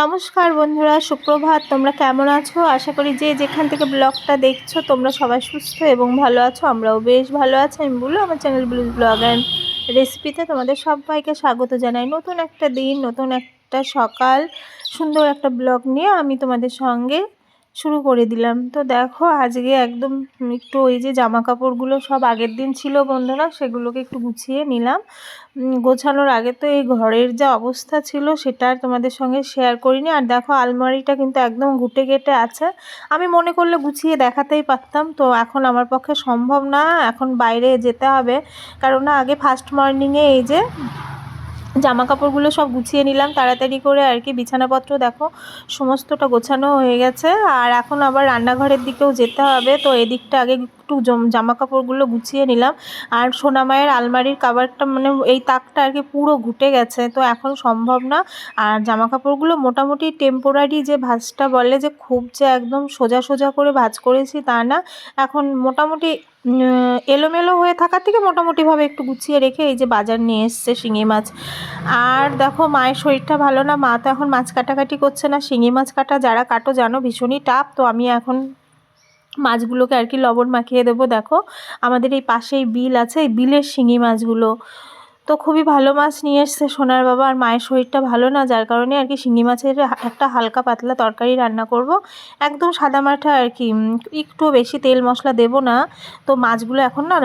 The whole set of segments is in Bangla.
নমস্কার বন্ধুরা, সুপ্রভাত। তোমরা কেমন আছো? আশা করি যে যেখান থেকে ব্লগটা দেখছ, তোমরা সবাই সুস্থ এবং ভালো আছো। আমরাও বেশ ভালো আছি। আমি বলল আমার চ্যানেল ব্লুজ ব্লগ অ্যান্ড রেসিপিতে তোমাদের সবাইকে স্বাগত জানাই। নতুন একটা দিন, নতুন একটা সকাল, সুন্দর একটা ব্লগ নিয়ে আমি তোমাদের সঙ্গে শুরু করে দিলাম। তো দেখো, আজকে একদম একটু ওই যে জামা কাপড়গুলো সব আগের দিন ছিল বন্ধুরা, সেগুলোকে একটু গুছিয়ে নিলাম। গোছানোর আগে তো এই ঘরের যা অবস্থা ছিল সেটা আর তোমাদের সঙ্গে শেয়ার করিনি। আর দেখো, আলমারিটা কিন্তু একদম ঘুটে ঘেটে আছে। আমি মনে করলে গুছিয়ে দেখাতেই পারতাম। তো এখন আমার পক্ষে সম্ভব না। এখন বাইরে যেতে হবে। কারণ আগে ফার্স্ট মর্নিংয়ে এই যে জামা কাপড়গুলো সব গুছিয়ে নিলাম। তাড়াতাড়ি করে আর কি বিছানাপত্র দেখো, সমস্তটা গোছানো হয়ে গেছে। আর এখন আবার রান্নাঘরের দিকেও যেতে হবে। তো এদিকটা আগে একটু জামা কাপড়গুলো গুছিয়ে নিলাম। আর সোনামায়ের আলমারির কাবারটা মানে এই তাকটা আর কি পুরো ঘুটে গেছে, তো এখন সম্ভব না। আর জামা কাপড়গুলো মোটামুটি টেম্পোরারি যে ভাজটা বলে যে খুব যে একদম সোজা সোজা করে ভাজ করেছি তা না। এখন মোটামুটি এলোমেলো হয়ে থাকার থেকে মোটামুটিভাবে একটু গুছিয়ে রেখে এই যে বাজার নিয়ে এসছে শিঙি মাছ। আর দেখো মায়ের শরীরটা ভালো না, মা তো এখন মাছ কাটাকাটি করছে না। শিঙি মাছ কাটা যারা কাটো জানো, ভীষণই টাপ তো আমি এখন মাছগুলোকে আর কি লবণ মাখিয়ে দেবো, দেখো। আমাদের এই পাশেই বিল আছে, এই বিলের শিঙি মাছগুলো। তো খুবই ভালো মাছ নিয়ে এসছে সোনার বাবা, আর মায়ের শরীরটা ভালো না, যার কারণে আর কি শিঙি মাছের একটা হালকা পাতলা তরকারি রান্না করব। একদম সাদা মাঠা আর কি একটু বেশি তেল মশলা দেব না। তো মাছগুলো এখন না,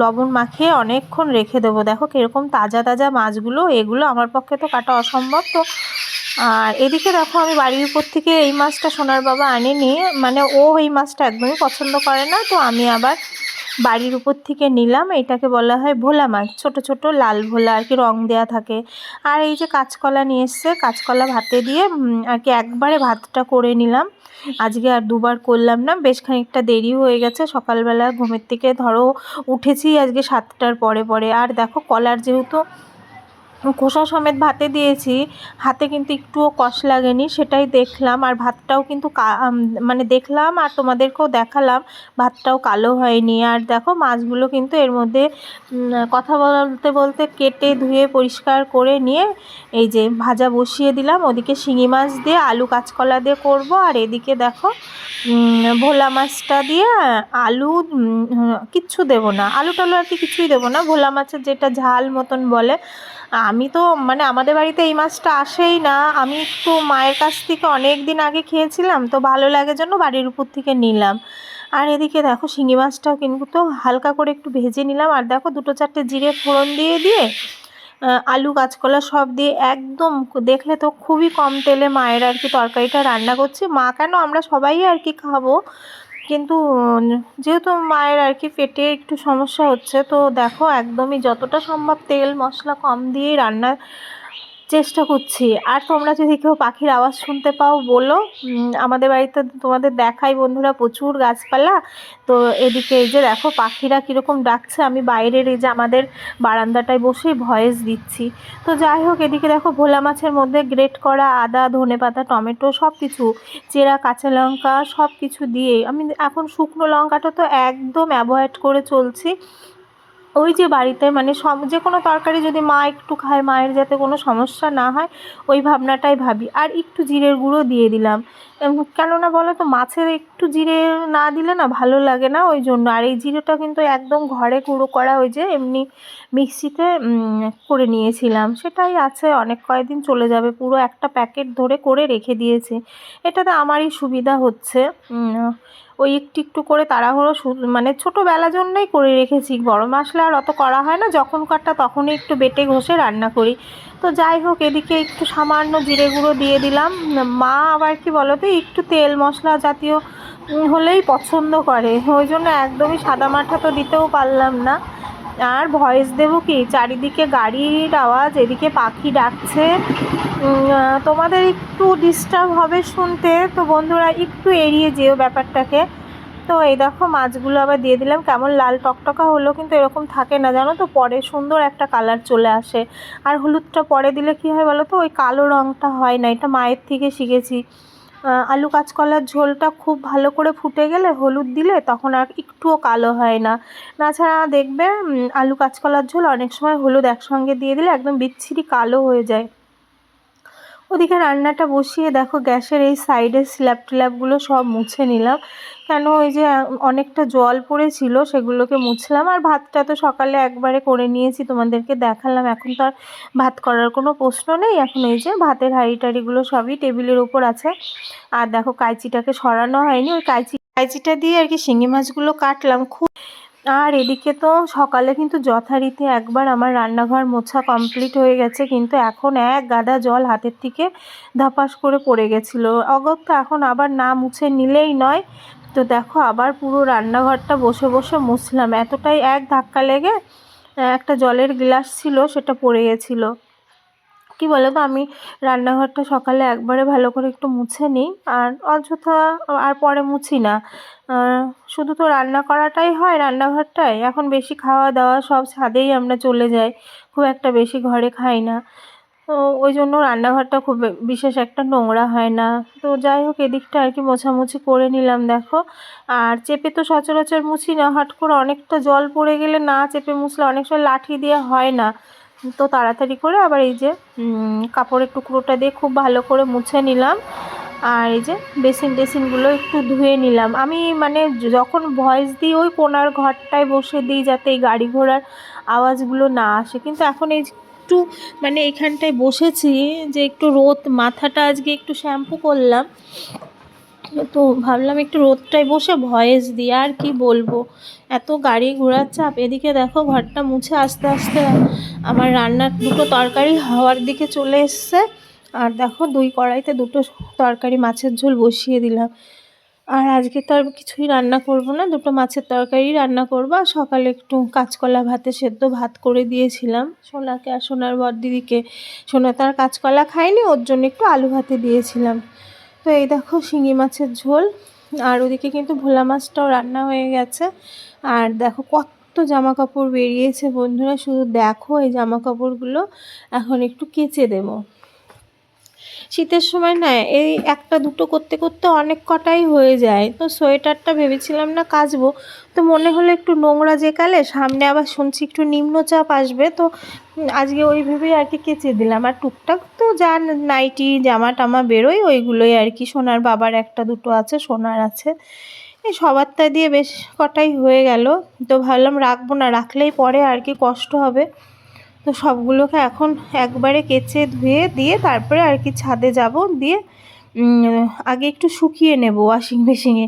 লবণ মাখিয়ে অনেকক্ষণ রেখে দেবো। দেখো কীরকম তাজা তাজা মাছগুলো, এগুলো আমার পক্ষে তো কাটা অসম্ভব। তো আর এদিকে দেখো, আমি বাড়ির উপর থেকে এই মাছটা সোনার বাবা আনেনি। মানে ও এই মাছটা একদমই পছন্দ করে না, তো আমি আবার বাড়ির উপর থেকে নিলাম। এটাকে বলা হয় ভোলা মাছ, ছোট ছোট, লাল ভোলা, আর কি রং দেয়া থাকে। আর এই যে কাঁচকলা নিয়ে এসছে, কাঁচকলা ভাতে দিয়ে আর কি একবারে ভাতটা করে নিলাম। আজকে আর দুবার করলাম না, বেশ খানিকটা দেরি হয়ে গেছে। সকালবেলা ঘুমের থেকে ধরো, উঠেছি আজকে সাতটার পরে পরে। আর দেখো, কলার যেহেতু খোসা সমেত ভাতে দিয়েছি। হাতে কিন্তু একটুও কষ লাগেনি, সেটাই দেখলাম। আর ভাতটাও কিন্তু মানে দেখলাম আর তোমাদেরকেও দেখালাম, ভাতটাও কালো হয়নি। আর দেখো মাছগুলো কিন্তু এর মধ্যে কথা বলতে বলতে কেটে ধুয়ে পরিষ্কার করে নিয়ে এই যে ভাজা বসিয়ে দিলাম। ওদিকে শিঙি মাছ দিয়ে, আলু কাঁচকলা দিয়ে করব। আর এদিকে দেখো ভোলা মাছটা দিয়ে আলু কিচ্ছু দেবো না। আলু টালু আর কি কিছুই দেবো না। ভোলা মাছের যেটা ঝাল মতন বলে আমি তো মানে আমাদের বাড়িতে এই মাছটা আসেই না। আমি একটু মায়ের কাছ থেকে অনেক দিন আগে খেয়েছিলাম, তো ভালো লাগে জন্য বাড়ির উপর থেকে নিলাম। আর এদিকে দেখো শিঙি মাছটাও কিন্তু হালকা করে একটু ভেজে নিলাম। আর দেখো দুটো চারটে জিরে ফোড়ন দিয়ে দিয়ে আলু, কাঁচকলা সব দিয়ে একদম দেখলে তো খুবই কম তেলে মায়ের আর কি তরকারিটা রান্না করছে। মা কেন? আমরা সবাই আর কি খাব। কিন্তু যেহেতু মায়ের আর কি পেটে একটু সমস্যা হচ্ছে, তো দেখো একদমই যতটা সম্ভব তেল মশলা কম দিয়েই রান্নার চেষ্টা করছি। আর তোমরা যদি কেউ পাখির আওয়াজ শুনতে পাও, বলো। আমাদের বাড়িতে তোমাদের দেখাই বন্ধুরা প্রচুর গাছপালা। তো এদিকে এই যে দেখো, পাখিরা কীরকম ডাকছে। আমি বাইরের এই যে আমাদের বারান্দাটায় বসেই ভয়েস দিচ্ছি। তো যাই হোক, এদিকে দেখো ভোলা মাছের মধ্যে গ্রেট করা আদা, ধনে পাতা, টমেটো সব কিছু চেরা, কাঁচা লঙ্কা সব কিছু দিয়ে আমি এখন শুকনো লঙ্কাটা তো একদম অ্যাভয়েড করে চলছি। ওই যে বাড়িতে মানে সব যে কোনো তরকারি যদি মা একটু খায়, মায়ের যাতে কোনো সমস্যা না হয়, ওই ভাবনাটাই ভাবি। আর একটু জিরের গুঁড়ো দিয়ে দিলাম। কেননা বলো তো, মাছের একটু জিরে না দিলে না ভালো লাগে না, ওই জন্য। আর এই জিরেটা কিন্তু একদম ঘরে গুঁড়ো করা ওই যে এমনি মিক্সিতে করে নিয়েছিলাম। সেটাই আছে, অনেক কয়েকদিন চলে যাবে। পুরো একটা প্যাকেট ধরে করে রেখে দিয়েছি। এটাতে আমারই সুবিধা হচ্ছে। ওই একটু একটু করে তাড়াহুড়ো মানে ছোটোবেলা জন্যই করে রেখেছি। গরম মশলা আর অত করা হয় না যখন কাটটা তখনই একটু বেটে ঘষে রান্না করি। তো যাই হোক, এদিকে একটু সামান্য জিরে গুঁড়ো দিয়ে দিলাম। মা আবার কি বলো তো একটু তেল মশলা জাতীয় হলেই পছন্দ করে। ওই জন্য একদমই সাদা মাঠা তো দিতেও পারলাম না। আর ভয়েস দেবো কি? চারিদিকে গাড়ির আওয়াজ, এদিকে পাখি ডাকছে। তোমাদের একটু ডিস্টার্ব হবে শুনতে। তো বন্ধুরা, একটু এড়িয়ে যেও ব্যাপারটাকে। তো এই দেখো, মাছগুলো আবার দিয়ে দিলাম। কেমন লাল টকটকা হলো কিন্তু এরকম থাকে না, জানো তো? পরে সুন্দর একটা কালার চলে আসে। আর হলুদটা পরে দিলে কি হয় বলো তো? ওই কালো রঙটা হয় না। এটা মায়ের থেকে শিখেছি। আলু কাঁচকলার ঝোলটা খুব ভালো করে ফুটে গেলে, হলুদ দিলে তখন আর একটুও কালো হয় না। তাছাড়া দেখবে আলু কাঁচকলার ঝোল অনেক সময় হলুদ একসঙ্গে দিয়ে দিলে একদম বিচ্ছিরি কালো হয়ে যায়। ওদিকে রান্নাটা বসিয়ে দেখো, গ্যাসের এই সাইডের স্ল্যাব ট্ল্যাবগুলো সব মুছে নিলাম। কেন ওই যে, অনেকটা জল পড়েছিল, সেগুলোকে মুছলাম। আর ভাতটা তো সকালে একবারে করে নিয়েছি, তোমাদেরকে দেখালাম। এখন তো আর ভাত করার কোনো প্রশ্ন নেই। এখন এই যে ভাতের হাঁড়ি টাড়িগুলো সবই টেবিলের ওপর আছে। আর দেখো, কাইচিটাকে সরানো হয়নি। ওই কাইচি, কাইচিটা দিয়ে আর কি শিঙি মাছগুলো কাটলাম। খুব আর এদিকে তো সকালে কিন্তু যথারীতি একবার আমার রান্নাঘর মোছা কমপ্লিট হয়ে গেছে, কিন্তু এখন এক গাদা জল হাতের থেকে ধাপাস করে পড়ে গেছিল। অগত্য এখন আবার না মুছে নিলেই নয়। তো দেখো, আবার পুরো রান্নাঘরটা বসে বসে মুছলাম। এতটাই এক ধাক্কা লেগে একটা জলের গ্লাস ছিল, সেটা পড়ে গেছিল। কি বলো তো আমি রান্নাঘরটা সকালে একবারে ভালো করে একটু মুছে নিই, আর অযথা আর পরে মুছি না। শুধু তো রান্না করাটাই হয় রান্নাঘরটায়, এখন বেশি খাওয়া দাওয়া সব ছাদেই আমরা চলে যাই, খুব একটা বেশি ঘরে খাই না। তো ওই জন্য রান্নাঘরটা খুব বিশেষ একটা নোংরা হয় না। তো যাই হোক, এদিকটা আর কি মোছামুছি করে নিলাম, দেখো। আর চেপে তো সচরাচর মুছি না হট করে অনেকটা জল পড়ে গেলে না চেপে মুছলে অনেক সময় লাঠি দিয়ে হয় না। তো তাড়াতাড়ি করে আবার এই যে কাপড়ের টুকরোটা দিয়ে খুব ভালো করে মুছে নিলাম। আর এই যে বেসিন টেসিনগুলো একটু ধুয়ে নিলাম। আমি মানে যখন ভয়েস দিই ওই কোনার ঘরটায় বসে দিই যাতে এই গাড়ি ঘোড়ার আওয়াজগুলো না আসে। কিন্তু এখন এই একটু মানে এখানটায় বসেছি যে একটু রোদ, মাথাটা আজকে একটু শ্যাম্পু করলাম। তো ভাবলাম একটু রোদটায় বসে ভয়েস দিই আর কি বলব। এত গাড়ি ঘোড়ার চাপ, এদিকে দেখো ঘরটা মুছে আস্তে আস্তে আমার রান্নার দুটো তরকারি হওয়ার দিকে চলে এসছে। আর দেখো দুই কড়াইতে দুটো তরকারি মাছের ঝোল বসিয়ে দিলাম। আর আজকে তো আর কিছুই রান্না করব না, দুটো মাছের তরকারি রান্না করব। আর সকালে একটু কাঁচকলা ভাতে সেদ্ধ ভাত করে দিয়েছিলাম সোনাকে আর সোনার বরদিদিকে সোনা তার কাঁচকলা খায়নি, ওর জন্য একটু আলু ভাতে দিয়েছিলাম। তো এই দেখো শিঙি মাছের ঝোল, আর ওদিকে কিন্তু ভোলা মাছটাও রান্না হয়ে গেছে। আর দেখো কত জামা কাপড় বেরিয়েছে বন্ধুরা, শুধু দেখো এই জামা কাপড়গুলো এখন একটু কেচে দেবো। শীতের সময় না, এই একটা দুটো করতে করতে অনেক কটাই হয়ে যায়। তো সোয়েটারটা ভেবেছিলাম না কাচবো। তো মনে হলো একটু নোংরা যে কালে, সামনে আবার শুনছি একটু নিম্নচাপ আসবে। তো আজকে ওই ভেবেই আর কি কেচে দিলাম। আর টুকটাক তো যা নাইটি জামা টামা বেরোয়, ওইগুলোই আর কি। সোনার বাবার একটা দুটো আছে, সোনার আছে। এই সবারটা দিয়ে বেশ কটাই হয়ে গেল। তো ভাবলাম রাখব না, রাখলেই পরে আর কি কষ্ট হবে। তো সবগুলোকে এখন একবারে কেচে ধুয়ে দিয়ে তারপরে আর কি ছাদে যাব। দিয়ে আগে একটু শুকিয়ে নেব ওয়াশিং মেশিনে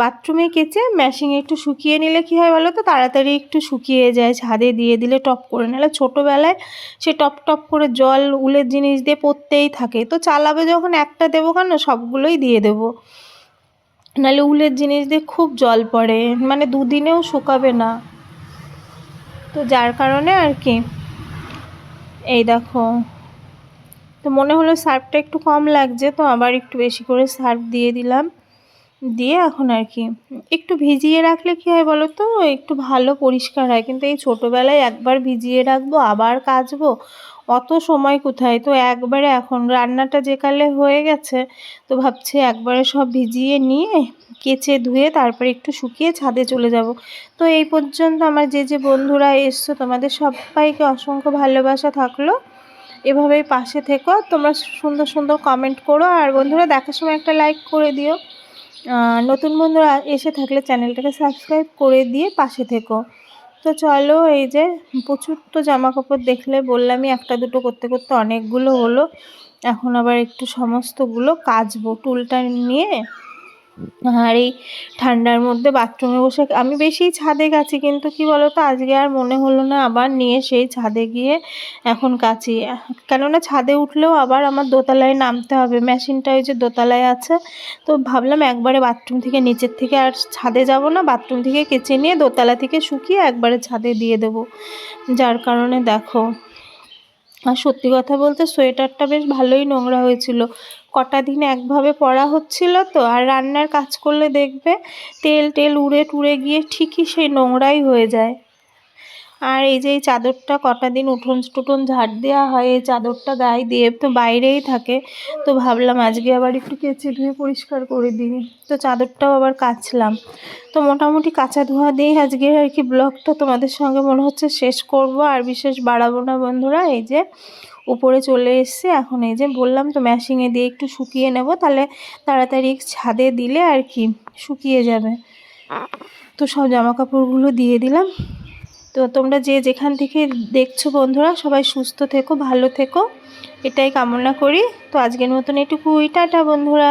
বাথরুমে কেচে মেশিনে একটু শুকিয়ে নিলে কী হয় বলো তো? তাড়াতাড়ি একটু শুকিয়ে যায়, ছাদে দিয়ে দিলে টপ করে। নাহলে ছোটোবেলায় সে টপ টপ করে জল, উলের জিনিস দিয়ে পড়তেই থাকে। তো চালাবে যখন একটা দেবো কেন? সবগুলোই দিয়ে দেবো। নাহলে উলের জিনিস দিয়ে খুব জল পড়ে। মানে দুদিনেও শুকাবে না। তো যার কারণে আর কি এই দেখো। তো মনে হলো সার্ফটা একটু কম লাগছে, তো আবার একটু বেশি করে সার্ফ দিয়ে দিলাম। দিয়ে এখন আর কি, একটু ভিজিয়ে রাখলে কী হয় বলো তো? একটু ভালো পরিষ্কার হয়। কিন্তু এই ছোটোবেলায় একবার ভিজিয়ে রাখব, আবার কাচবো অত সময় কোথায়? তো একবারে এখন রান্নাটা যেকালে হয়ে গেছে, তো ভাবছি একবারে সব ভিজিয়ে নিয়ে কেচে ধুয়ে তারপরে একটু শুকিয়ে ছাদে চলে যাব। তো এই পর্যন্ত আমার যে যে বন্ধুরা এসছো, তোমাদের সবাইকে অসংখ্য ভালোবাসা থাকল। এভাবেই পাশে থেকো, তোমরা সুন্দর সুন্দর কমেন্ট করো। আর বন্ধুরা, দেখার সময় একটা লাইক করে দিও। নতুন বন্ধুরা এসে থাকলে চ্যানেলটাকে সাবস্ক্রাইব করে দিয়ে পাশে থেকো। তো চলো এই যে প্রচুর তো জামা কাপড় দেখলে বললামই একটা দুটো করতে করতে অনেকগুলো হলো। এখন আবার একটু সমস্তগুলো কাচবো টুলটা নিয়ে। আর এই ঠান্ডার মধ্যে বাথরুমে বসে আমি বেশি ছাদে গেছি, কিন্তু কি বলতো আজকে আর মনে হলো না আবার নিয়ে সেই ছাদে গিয়ে এখন কাচি কেননা ছাদে উঠলেও আবার আমার দোতলায় নামতে হবে, মেশিনটা ওই যে দোতলায় আছে। তো ভাবলাম একবারে বাথরুম থেকে নিচের থেকে আর ছাদে যাব না বাথরুম থেকে কেচে নিয়ে দোতলা থেকে শুকিয়ে একবারে ছাদে দিয়ে দেব। যার কারণে দেখো আর সত্যি কথা বলতে সোয়েটারটা বেশ ভালোই নোংরা হয়েছিল। কটা দিন একভাবে পরা হচ্ছিল তো, আর রান্নার কাজ করলে দেখবে তেল টেল উড়ে টুড়ে গিয়ে ঠিকই সেই নোংরাই হয়ে যায়। আর এই যে এই চাদরটা কটা দিন উঠোন টুটন ঝাড় দেওয়া হয়, এই চাদরটা গায়ে দিয়ে তো বাইরেই থাকে। তো ভাবলাম আজকে আবার একটু কেচে ধুয়ে পরিষ্কার করে দিই। তো চাদরটাও আবার কাচলাম। তো মোটামুটি কাঁচা ধোয়া দিয়েই আজকে আর কি ব্লগটা তোমাদের সঙ্গে মনে হচ্ছে শেষ করব। আর বিশেষ বাড়াবো না বন্ধুরা, এই যে উপরে চলে এসছে। এখন এই যে বললাম তো ম্যাশিংয়ে দিয়ে একটু শুকিয়ে নেব, তাহলে তাড়াতাড়ি ছাদে দিলে আর কি শুকিয়ে যাবে। তো সব জামা কাপড়গুলো দিয়ে দিলাম। তো তোমরা যে যেখান থেকে দেখছ বন্ধুরা, সবাই সুস্থ থেকো, ভালো থেকো। এটাই কামনা করি। তো আজকের মতন এটুকুই। টাটা বন্ধুরা।